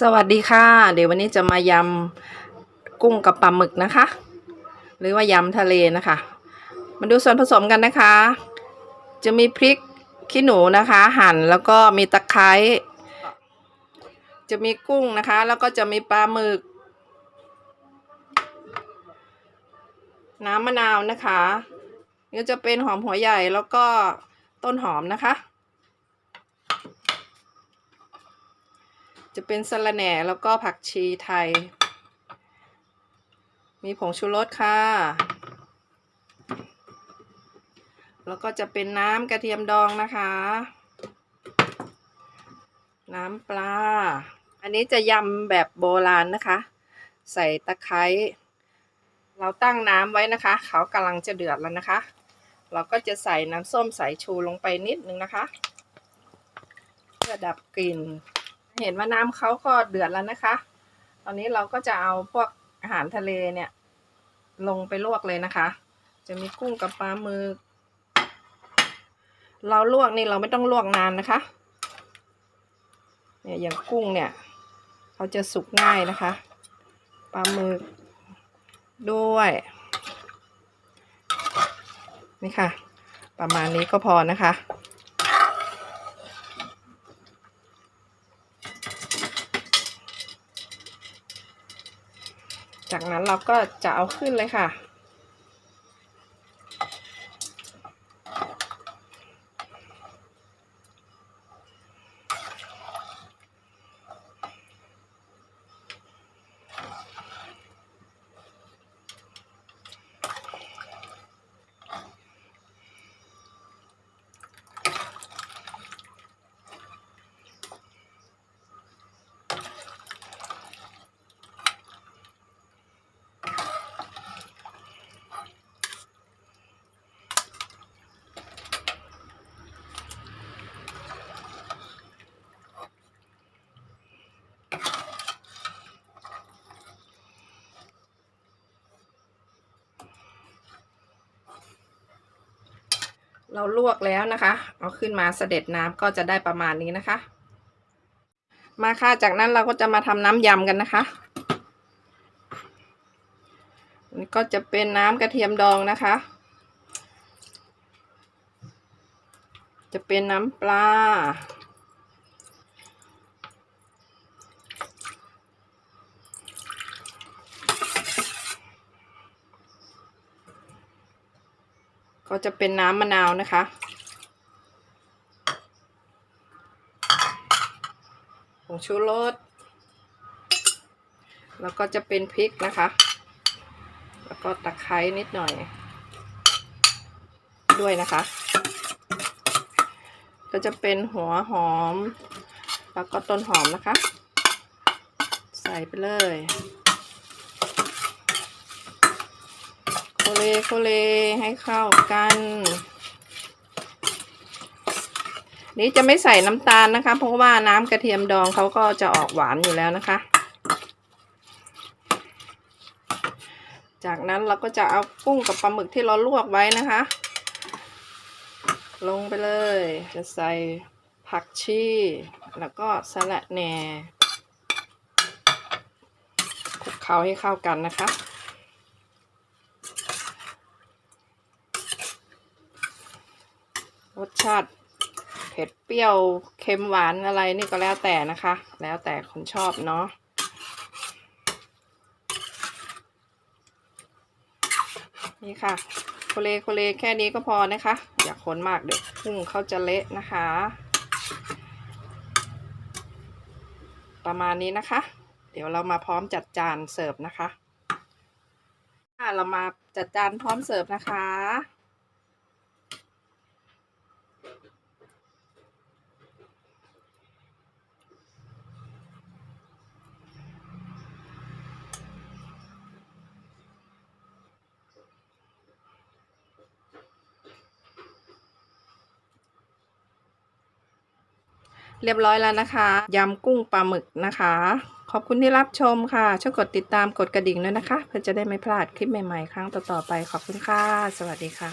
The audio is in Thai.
สวัสดีค่ะ เดี๋ยววันนี้จะมายำกุ้งกับปลาหมึกนะคะ หรือว่ายำทะเลนะคะ มาดูส่วนผสมกันนะคะ จะมีพริกขี้หนูนะคะ หั่นแล้วก็มีตะไคร้จะมีกุ้งนะคะ แล้วก็จะมีปลาหมึก น้ำมะนาวนะคะนี่จะเป็นหอมหัวใหญ่แล้วก็ต้นหอมนะคะ จะเป็นสะระแหน่แล้วก็ผักชีไทย มีผงชูรสค่ะ แล้วก็จะเป็นน้ำกระเทียมดองนะคะ น้ำปลา อันนี้จะยำแบบโบราณนะคะ ใส่ตะไคร้เราตั้งน้ำไว้นะคะ เขากำลังจะเดือดแล้วนะคะ เราก็จะใส่น้ำส้มสายชูลงไปนิดนึงนะคะ เพื่อดับกลิ่น เห็นว่าน้ำเขาก็เดือดแล้วนะคะ ตอนนี้เราก็จะเอาพวกอาหารทะเลเนี่ย ลงไปลวกเลยนะคะ จะมีกุ้งกับปลาหมึก เราลวกนี่เราไม่ต้องลวกนานนะคะ เนี่ยอย่างกุ้งเนี่ยเขาจะสุกง่ายนะคะ ปลาหมึกด้วย นี่ค่ะ ประมาณนี้ก็พอนะคะ จากนั้นเราก็จะเอาขึ้นเลยค่ะ เราลวกแล้วนะคะ เอาขึ้นมาเสด็จน้ำก็จะได้ประมาณนี้นะคะ มาค่ะจากนั้นเราก็จะมาทำน้ำยำกันนะคะนี่ก็จะเป็นน้ำกระเทียมดองนะคะ จะเป็นน้ำปลา ก็จะเป็นน้ำมะนาวนะคะ ผงชูรส แล้วก็จะเป็นพริกนะคะ แล้วก็ตะไคร้นิดหน่อย ด้วยนะคะ ก็จะเป็นหัวหอม แล้วก็ต้นหอมนะคะ ใส่ไปเลย โคเลโคเลให้เข้ากันนี้จะไม่ใส่น้ำตาลนะคะ เพราะว่าน้ำกระเทียมดองเขาก็จะออกหวานอยู่แล้วนะคะ จากนั้นเราก็จะเอากุ้งกับปลาหมึกที่เราลวกไว้นะคะ ลงไปเลย จะใส่ผักชีแล้วก็สะระแหน่คลุกเคล้าให้เข้ากันนะคะ รสชาติเผ็ดเปรี้ยวเค็มหวานอะไรนี่ก็แล้วแต่นะคะ แล้วแต่คนชอบเนาะนี่ค่ะโคเลโคเลแค่นี้ก็พอนะคะ อย่าคนมากเดี๋ยวกุ้งเขาจะเละนะคะ ประมาณนี้นะคะ เดี๋ยวเรามาพร้อมจัดจานเสิร์ฟนะคะค่ะเรามาจัดจานพร้อมเสิร์ฟนะคะ เรียบร้อยแล้วนะคะยำกุ้งปลาหมึกนะคะ ขอบคุณที่รับชมค่ะ ช่วยกดติดตามกดกระดิ่งด้วยนะคะ เพื่อจะได้ไม่พลาดคลิปใหม่ๆ ครั้งต่อๆไป ขอบคุณค่ะ สวัสดีค่ะ